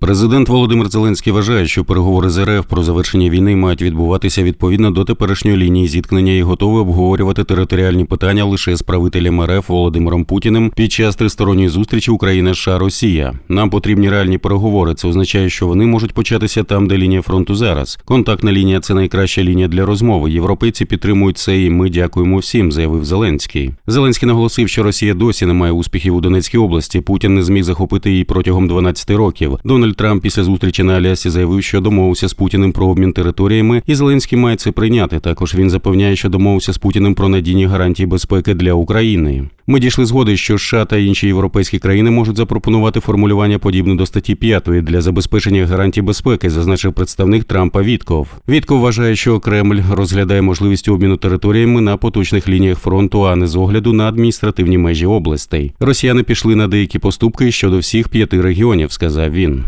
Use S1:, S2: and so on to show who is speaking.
S1: Президент Володимир Зеленський вважає, що переговори з РФ про завершення війни мають відбуватися відповідно до теперішньої лінії зіткнення і готовий обговорювати територіальні питання лише з правителем РФ Володимиром Путіним під час тристоронньої зустрічі Україна США Росія. Нам потрібні реальні переговори. Це означає, що вони можуть початися там, де лінія фронту зараз. Контактна лінія це найкраща лінія для розмови. Європейці підтримують це, і ми дякуємо всім, заявив Зеленський. Зеленський наголосив, що Росія досі не має успіхів у Донецькій області. Путін не зміг захопити її протягом 12 років. Дональд Трамп після зустрічі на Алясі заявив, що домовився з Путіним про обмін територіями, і Зеленський має це прийняти. Також він запевняє, що домовився з Путіним про надійні гарантії безпеки для України. Ми дійшли згоди, що США та інші європейські країни можуть запропонувати формулювання подібне до статті 5 для забезпечення гарантій безпеки, зазначив представник Трампа Вітков. Вітков вважає, що Кремль розглядає можливість обміну територіями на поточних лініях фронту, а не з огляду на адміністративні межі областей. Росіяни пішли на деякі поступки щодо всіх п'яти регіонів, сказав він.